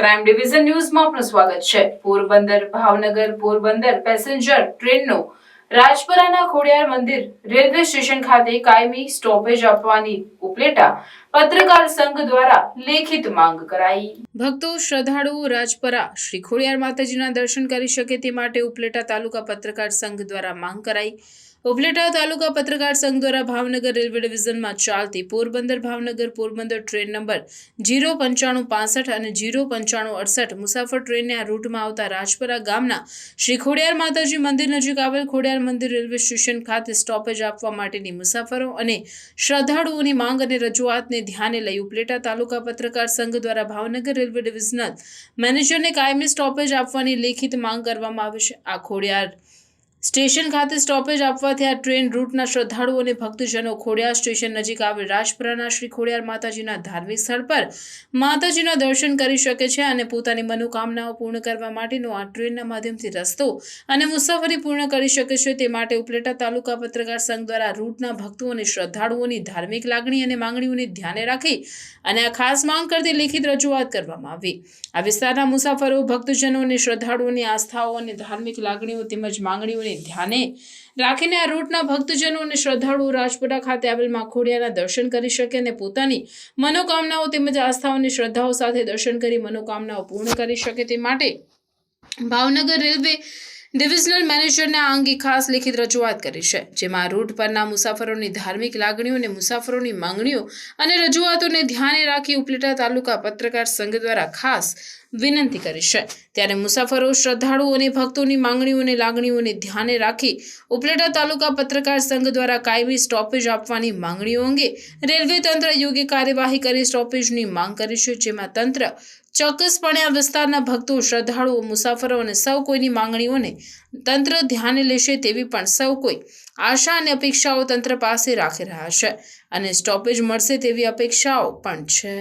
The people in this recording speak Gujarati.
ક્રાઇમ ડિવિઝન ન્યૂઝમાં આપનું સ્વાગત છે. પોરબંદર, ભાવનગર, પોરબંદર પેસેન્જર, ટ્રેનનો રાજપરાના ખોડિયાર મંદિર રેલવે સ્ટેશન ખાતે કાયમી સ્ટોપેજ આપવાની ઉપલેટા પત્રકાર સંઘ દ્વારા લેખિત માંગ કરાઈ. ભક્તો શ્રદ્ધાળુઓ રાજપરા શ્રી ખોડિયાર માતાજીના દર્શન કરી શકે તે માટે ઉપલેટા તાલુકા પત્રકાર સંઘ દ્વારા માંગ કરાઈ. ઉપલેટા તાલુકા પત્રકાર સંઘ દ્વારા ભાવનગર રેલવે ડિવિઝનમાં ચાલતી Porbandar Bhavnagar Porbandar train number zero પંચાણું પાસઠ અને જીરો પંચાણું અડસઠ મુસાફર ટ્રેનને આ રૂટમાં આવતા રાજપરા ગામના શ્રી ખોડિયાર માતાજી મંદિર નજીક આવેલ ખોડિયાર મંદિર રેલવે સ્ટેશન ખાતે સ્ટોપેજ આપવા માટેની મુસાફરો અને શ્રદ્ધાળુઓની માંગ અને રજૂઆતને ધ્યાને લઈ ઉપલેટા તાલુકા પત્રકાર સંઘ દ્વારા ભાવનગર રેલવે ડિવિઝનલ મેનેજરને કાયમી સ્ટોપેજ આપવાની લેખિત માંગ કરવામાં આવી છે. આ ખોડિયાર સ્ટેશન ખાતે સ્ટોપેજ આપવાથી આ ટ્રેન રૂટના શ્રદ્ધાળુઓ અને ભક્તજનો ખોડિયાર સ્ટેશન નજીક આવેલ રાજપરાના શ્રી ખોડિયાર માતાજીના ધાર્મિક સ્થળ પર માતાજીના દર્શન કરી શકે છે અને પોતાની મનોકામનાઓ પૂર્ણ કરવા માટેનો આ ટ્રેનના માધ્યમથી રસ્તો અને મુસાફરી પૂર્ણ કરી શકે છે. તે માટે ઉપલેટા તાલુકા પત્રકાર સંઘ દ્વારા રૂટના ભક્તો અને શ્રદ્ધાળુઓની ધાર્મિક લાગણી અને માંગણીઓને ધ્યાને રાખી અને આ ખાસ માંગ કરતી લેખિત રજૂઆત કરવામાં આવી. આ વિસ્તારના મુસાફરો, ભક્તજનો અને શ્રદ્ધાળુઓની આસ્થાઓ અને ધાર્મિક લાગણીઓ તેમજ માંગણીઓને ધ્યાને રાખીને આ રૂટના ભક્તજનો અને શ્રદ્ધાળુઓ રાજપુરા ખાતે આવેલ માખોડિયાના દર્શન કરી શકે અને પોતાની મનોકામનાઓ તેમજ આસ્થાઓ અને શ્રદ્ધાઓ સાથે દર્શન કરી મનોકામનાઓ પૂર્ણ કરી શકે તે માટે ભાવનગર રેલવે ડિવિઝનલ મેનેજરને આ અંગે ખાસ લેખિત રજૂઆત કરી છે, જેમાં રૂટ પરના મુસાફરોની ધાર્મિક લાગણીઓ અને મુસાફરોની માંગણીઓ અને રજૂઆતોને ધ્યાને રાખી ઉપલેટા તાલુકા પત્રકાર સંઘ દ્વારા ખાસ વિનંતી કરી છે. ત્યારે મુસાફરો શ્રદ્ધાળુઓ અને ભક્તોની માંગણીઓને લાગણીઓને ધ્યાને રાખી ઉપલેટા તાલુકા પત્રકાર સંઘ દ્વારા કાયમી સ્ટોપેજ આપવાની માંગણીઓ અંગે રેલવે તંત્ર યોગ્ય કાર્યવાહી કરી સ્ટોપેજની માંગ કરી જેમાં તંત્ર ચોક્કસપણે આ વિસ્તારના ભક્તો, શ્રદ્ધાળુઓ, મુસાફરો અને સૌ કોઈની માંગણીઓને તંત્ર ધ્યાને લેશે તેવી પણ સૌ કોઈ આશા અને અપેક્ષાઓ તંત્ર પાસે રાખી રહ્યા છે અને સ્ટોપેજ મળશે તેવી અપેક્ષાઓ પણ છે.